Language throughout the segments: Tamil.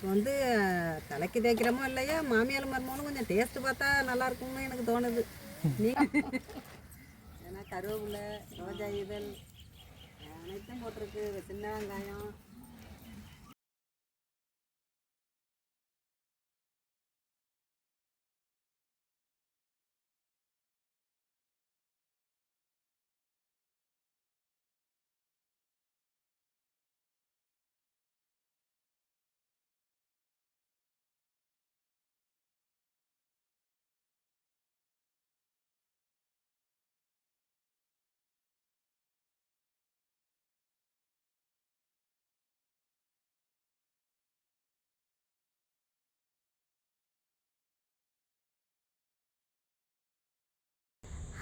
இப்போ வந்து தலைக்கு தேய்க்கிறோமோ இல்லையா மாமியார் மருமகளும் கொஞ்சம் டேஸ்ட் பார்த்தா நல்லா இருக்கும்னு எனக்கு தோணுது. நீ ஏன்னா கருவேப்பிலை ரோஜா இதழ் அனைத்தும் போட்டிருக்கு. சின்ன வெங்காயம்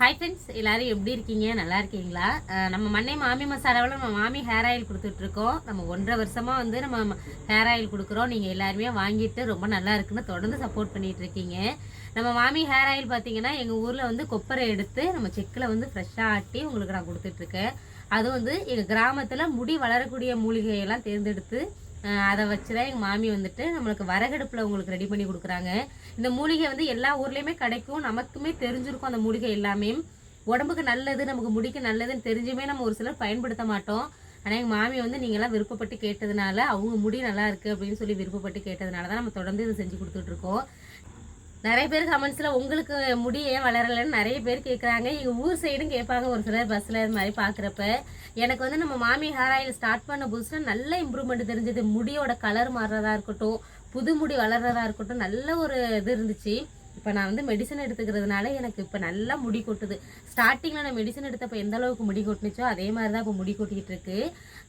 ஹாய் ஃப்ரெண்ட்ஸ் எல்லோரும் எப்படி இருக்கீங்க? நல்லா இருக்கீங்களா? நம்ம மண்ணை மாமி மசாலாவில் நம்ம மாமி ஹேர் ஆயில் கொடுத்துட்ருக்கோம். நம்ம ஒன்றரை வருஷமாக வந்து நம்ம ஹேர் ஆயில் கொடுக்குறோம். நீங்கள் எல்லாருமே வாங்கிட்டு ரொம்ப நல்லா இருக்குன்னு தொடர்ந்து சப்போர்ட் பண்ணிகிட்ருக்கீங்க நம்ம மாமி ஹேர் ஆயில் பார்த்தீங்கன்னா எங்கள் ஊரில் வந்து கொப்பரை எடுத்து நம்ம செக்கில் வந்து ஃப்ரெஷ்ஷாக ஆட்டி உங்களுக்கு நான் கொடுத்துட்ருக்கேன். அது வந்து எங்கள் கிராமத்தில் முடி வளரக்கூடிய மூலிகையெல்லாம் தேர்ந்தெடுத்து அதை வச்சு தான் எங்கள் மாமி வந்துட்டு நம்மளுக்கு வரகடுப்பில் உங்களுக்கு ரெடி பண்ணி கொடுக்குறாங்க. இந்த மூலிகை வந்து எல்லா ஊர்லேயுமே கிடைக்கும். நமக்குமே தெரிஞ்சிருக்கும் அந்த மூலிகை எல்லாமே. உடம்புக்கு நல்லது நமக்கு முடிக்கு நல்லதுன்னு தெரிஞ்சுமே நம்ம ஒரு சிலர் பயன்படுத்த மாட்டோம். ஆனால் எங்கள் மாமி வந்து நீங்களாம் விருப்பப்பட்டு கேட்டதுனால அவங்க முடி நல்லா இருக்குது அப்படின்னு சொல்லி விருப்பப்பட்டு கேட்டதுனால தான் நம்ம தொடர்ந்து இதை செஞ்சு கொடுத்துட்ருக்கோம் நிறைய பேர் கமெண்ட்ஸில் உங்களுக்கு முடி ஏன் வளரலைன்னு நிறைய பேர் கேட்குறாங்க எங்கள் ஊர் சைடும் கேட்பாங்க ஒரு சிலர் பஸ்ஸில் இது மாதிரி பார்க்குறப்ப எனக்கு வந்து நம்ம மாமி ஹேர் ஆயில் ஸ்டார்ட் பண்ண புதுசில் நல்ல இம்ப்ரூவ்மெண்ட் தெரிஞ்சது. முடியோட கலர் மாறுறதா இருக்கட்டும் புது முடி வளர்றதா இருக்கட்டும் நல்ல ஒரு இது இருந்துச்சு. இப்போ நான் வந்து மெடிசன் எடுத்துக்கிறதுனால எனக்கு இப்போ நல்லா முடி கொட்டுது. ஸ்டார்டிங்கில் நான் மெடிசன் எடுத்தப்போ எந்த அளவுக்கு முடி கொட்டுனுச்சோ அதே மாதிரி தான் இப்போ முடி கொட்டிக்கிட்டு இருக்கு.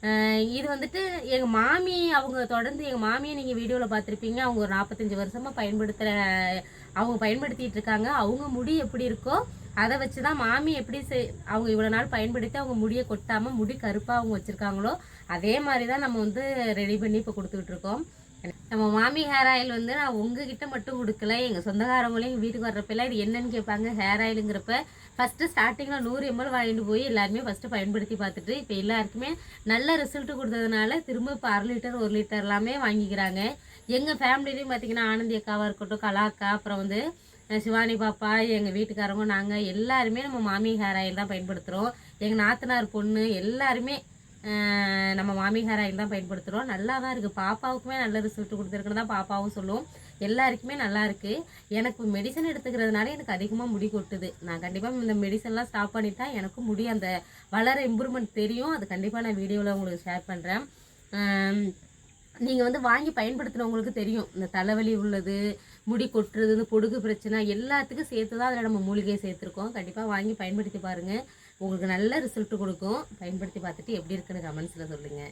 அஹ் இது வந்துட்டு எங்கள் மாமி அவங்க தொடர்ந்து எங்கள் மாமியை நீங்கள் வீடியோவில் பார்த்துருப்பீங்க. அவங்க ஒரு நாற்பத்தஞ்சு வருஷமாக பயன்படுத்துகிற அவங்க பயன்படுத்திட்டு இருக்காங்க. அவங்க முடி எப்படி இருக்கோ அதை வச்சு தான் மாமி எப்படி செய் அவங்க இவ்வளோ நாள் பயன்படுத்தி அவங்க முடியை கொட்டாமல் முடி கருப்பாக அவங்க வச்சுருக்காங்களோ அதே மாதிரி தான் நம்ம வந்து ரெடி பண்ணி இப்போ கொடுத்துக்கிட்டு இருக்கோம். நம்ம மாமி ஹேர் ஆயில் வந்து நான் உங்ககிட்ட மட்டும் கொடுக்கல எங்கள் சொந்தக்காரவங்களையும் எங்கள் வீட்டுக்கு வர்றப்பெல்லாம் இது என்னன்னு கேட்பாங்க. ஹேர் ஆயிலுங்கிறப்ப ஃபஸ்ட்டு ஸ்டார்டிங்கில் நூறு எம்எல் வாங்கிட்டு போய் எல்லாருமே ஃபஸ்ட்டு பயன்படுத்தி பார்த்துட்டு இப்போ எல்லாருக்குமே நல்ல ரிசல்ட் கொடுத்ததுனால திரும்ப இப்போ அரை லிட்டர் ஒரு லிட்டர் எல்லாமே வாங்கிக்கிறாங்க. எங்கள் ஃபேமிலிலையும் பார்த்தீங்கன்னா ஆனந்தி அக்காவாக இருக்கட்டும் கலா அக்கா அப்புறம் வந்து சிவானி பாப்பா எங்கள் வீட்டுக்காரங்க நாங்கள் எல்லாருமே நம்ம மாமி ஹேர் ஆயில் தான் பயன்படுத்துகிறோம் எங்கள் நாத்தனார் பொண்ணு எல்லாருமே நம்ம மாமி ஹேர் ஆயில் தான் பயன்படுத்துகிறோம் நல்லா தான் இருக்குது பாப்பாவுக்குமே நல்ல ரிசல்ட் கொடுத்துருக்குன்னு தான் பாப்பாவும் சொல்லும். எல்லாருக்குமே நல்லா இருக்குது எனக்கு மெடிசன் எடுத்துக்கிறதுனால எனக்கு அதிகமாக முடி கொட்டுது. நான் கண்டிப்பாக இந்த மெடிசன்லாம் ஸ்டாப் பண்ணிட்டா எனக்கும் முடி அந்த வளர இம்ப்ரூவ்மெண்ட் தெரியும். அது கண்டிப்பாக நான் வீடியோவில் உங்களுக்கு ஷேர் பண்ணுறேன் நீங்கள் வந்து வாங்கி பயன்படுத்தினவங்களுக்கு தெரியும். இந்த தலைவலி உள்ளது முடி கொட்டுறது இந்த பொடுகு பிரச்சனை எல்லாத்துக்கும் சேர்த்து தான் அதில் நம்ம மூலிகையை சேர்த்துருக்கோம். கண்டிப்பாக வாங்கி பயன்படுத்தி பாருங்கள் உங்களுக்கு நல்ல ரிசல்ட் கொடுக்கும். பயன்படுத்தி பார்த்துட்டு எப்படி இருக்குன்னு கமெண்ட்ஸில் சொல்லுங்கள்